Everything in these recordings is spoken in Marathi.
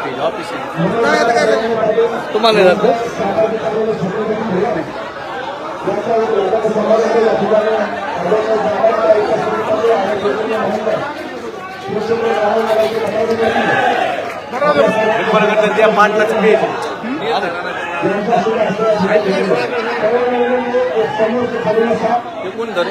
स्टेज ऑफिस तुम्हाला जातं त्या पाटलाचं पेज कोण धरू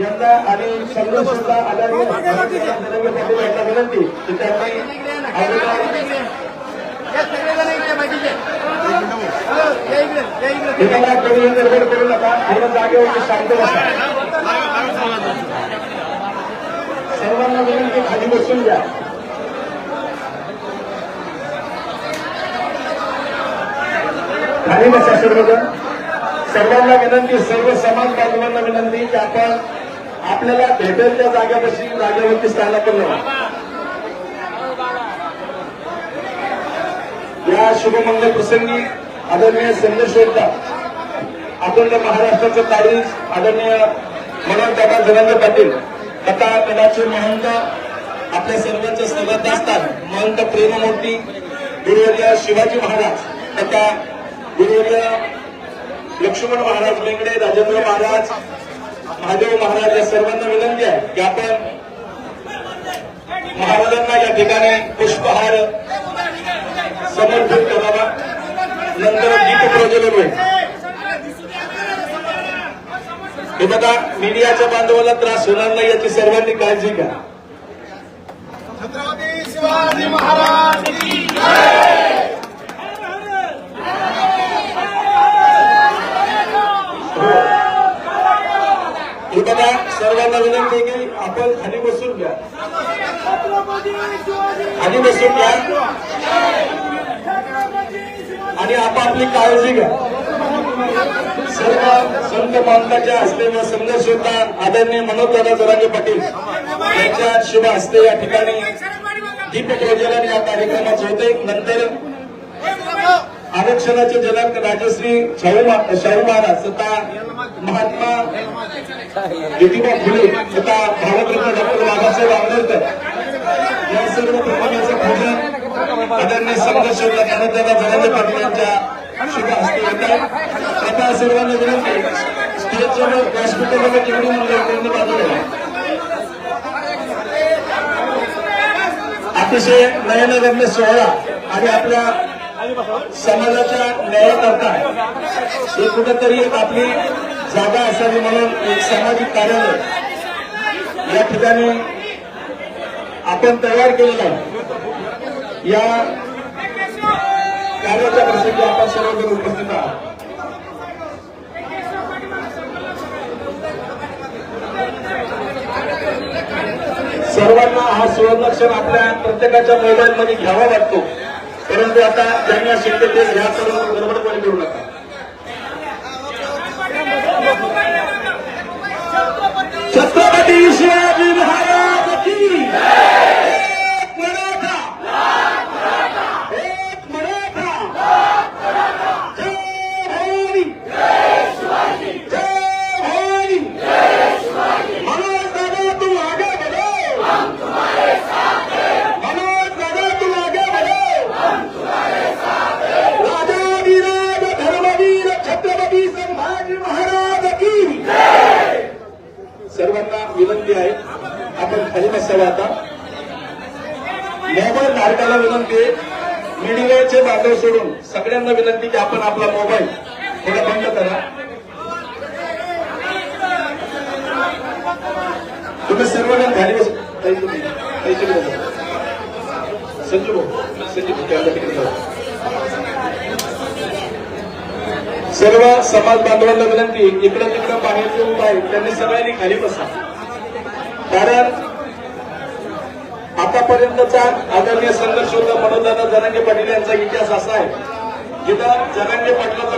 यंदा आणि संघ सुद्धा आल्याने विनंती की त्यांनी करून नका पूर्ण जागेवरती शांत बसा सर्वांना विनंती खाली बसून द्या. खाली बसा सर्वजण. सर्वांना विनंती सर्व समाज बांधवांना विनंती की आपण आपल्याला भेटेल त्या जागेपाशी जागेवरती स्थान या शुभमंगल प्रसंगी आदरणीय संदेश योद्धा आपण महाराष्ट्राचं तारीख आदरणीय मनोज दादा जरंगे पाटील. आता कदाचित महंत आपल्या सर्वांच्या सर्वात असतात. महंत प्रेममूर्ती गुरुवर्य शिवाजी महाराज तथा गुरुवर्य लक्ष्मण महाराज बेंगडे राजेंद्र महाराज महादेव महाराज या सर्वांना विनंती आहे की आपण महाराजांना या ठिकाणी पुष्पहार समर्पित करावा. नंतर गीत प्रज्वलन होईल. हे बघा मीडियाच्या बांधवाला त्रास होणार नाही याची सर्वांनी काळजी घ्या. छत्रपती शिवाजी महाराज हे बघा सर्वांना विनंती आहे की आपण खाली बसून घ्या. खाली बसून घ्या. आणि आपापली काळजी घ्या. सर्व संत मानकाच्या हस्ते व संघर्ष होता. आदरणीय मनोजदादा जरांगे पाटील यांच्या शुभ हस्ते या ठिकाणी दीपक प्रज्वलन या कार्यक्रमाचे होते. नंतर आरक्षणाचे जनक राजश्री शाहू महाराज तथा महात्मा ज्योतिबा फुले तथा भारतरत्न डॉक्टर बाबासाहेब आंबेडकर या सर्व प्रमाणाचं पूजन आदरणीय संघर्ष ज्ञानदादा जरांगे पाटील यांच्या सुद्धा असते आता सर्वांना विनंती स्टेजवर व्यासपीठावर तिकडून मंडळ बाजूला अतिशय नयनगम्य सोहळा आणि आपल्या समाजाच्या न्यायाकरता हे कुठेतरी आपली जागा असावी म्हणून एक सामाजिक कार्यालय या ठिकाणी आपण तयार केलेलं आहे. या कार्याच्या प्रसंगी आपण सर्वजण उपस्थित आहात. सर्वांना हा सुवर्णक्षण आपल्या प्रत्येकाच्या मोबाईलमध्ये घ्यावा वाटतो. परंतु आता त्यांनी शक्य ते घ्या करून गडबडपणे करू नका. छत्रपती शिवाजी महाराज की एक मराठा एक मराठा जय भवानी जय भवानी मनोज दादा तुम आगे बढ़ो मनोज दादा तुम आगे बढ़ो राजाधिराज धर्मवीर छत्रपती संभाजी महाराज की सर्वांना विनंती आहे. आपण खाली बसावं आता. मोबाईल धारकाला विनंती मीडियाचे बांधव सोडून सगळ्यांना विनंती की आपण आपला मोबाईल थोडा बंद करा. तुम्ही सर्वजण खाली बस संजू भाऊ संजू भाऊ जाऊ. सर्व समाज बांधवांना विनंती इकडं तिकडं बाहेर जे उभा आहे. त्यांनी सगळ्यांनी खाली बसा. कारण आतापर्यंतचा आदरणीय संघर्ष होता मनोदादा जरांगे पाटील यांचा इतिहास असा आहे. जिथं जरांगे पाटलाचा